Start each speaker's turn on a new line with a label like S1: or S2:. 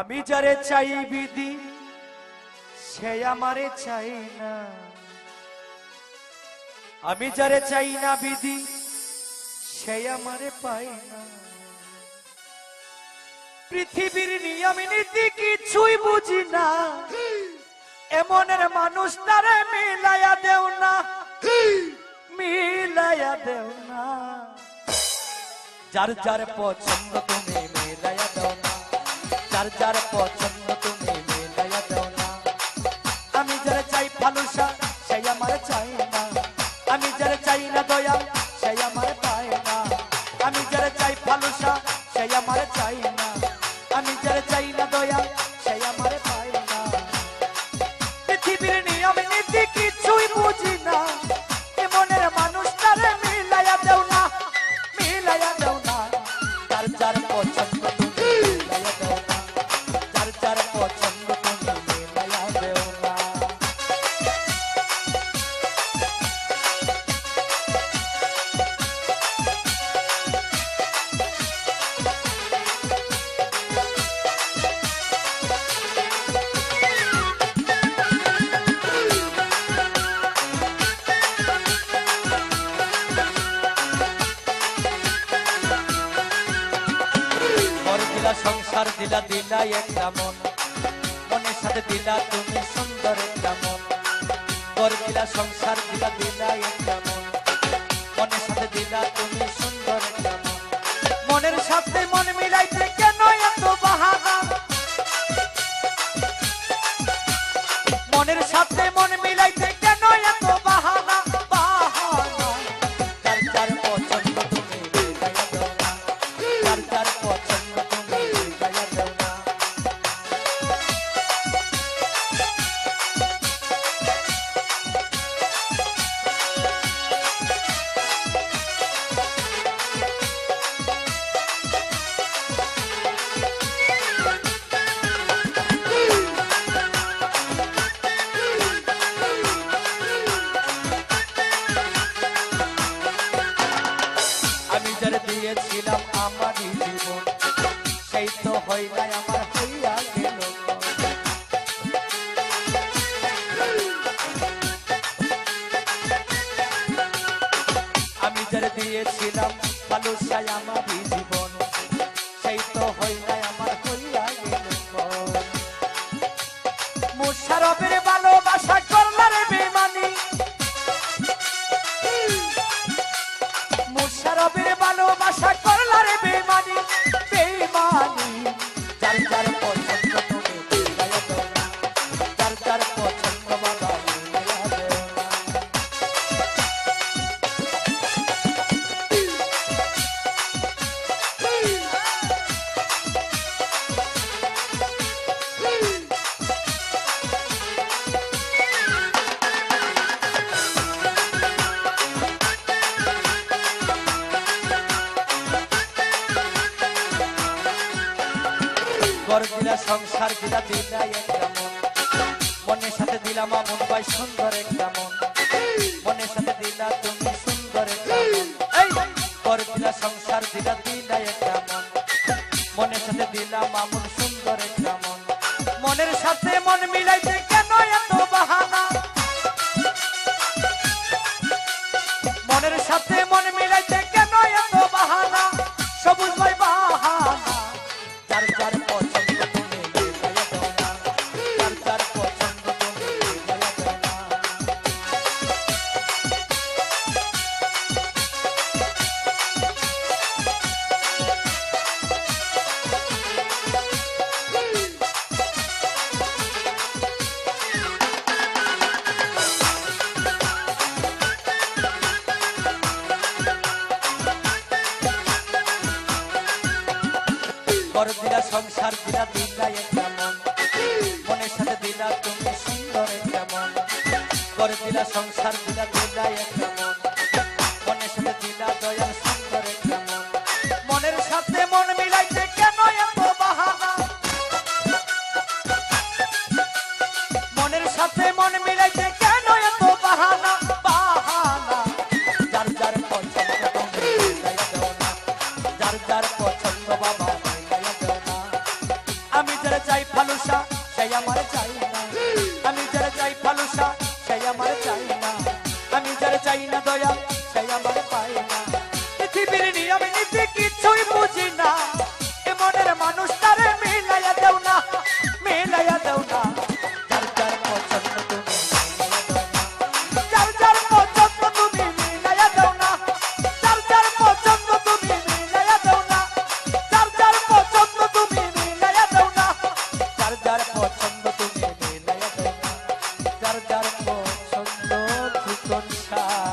S1: আমি যারে চাই বিধি সে আমারে চাই না। আমি যারে চাই না বিধি, সে আমারে পাই না। পৃথিবীর নিয়ম নীতি কিছুই বুঝি না। এমনের মানুষ তারে মিলাইয়া দেও না। মিলাইয়া দেও না। যার যার পছন্দ তুমি মিলাইয়া যার যার পছন্দ তুমি মেলাইয়া দাও না। আমি যারা চাই ফালুসা সেই আমার চাই না। আমি যারা চাই না দয়া সেই আমার পায় না। আমি যারা চাই ফালুসা সেই আমার চাই না। সংসার দিলা দিলা একটা মন। মনের সাথে দিলা তুমি সুন্দর একটা মন। ঘর দিলা সংসার, দিলা দিলা একটা মন। মনের সাথে দিলা তুমি সুন্দর একটা মন। মনের সাথে মন মিলাইতে কেন এত বাহানা? মনের সাথে মন Easy boy. ঘর দিলা সংসার দিলা দিলাই মন মনের সাথে দিলাম আমন, ভাই, সুন্দর একটা মন মনের সাথে দিলা তুমি সুন্দর মন দিলা সংসার দিলা দিলাই একটা মন মনের সাথে দিলাম আমন, সুন্দর মন মনের সাথে মন মিলাইতে সংসার দিলা দিন একটা চাই না দয়া? চাই আমার পায়ে আশা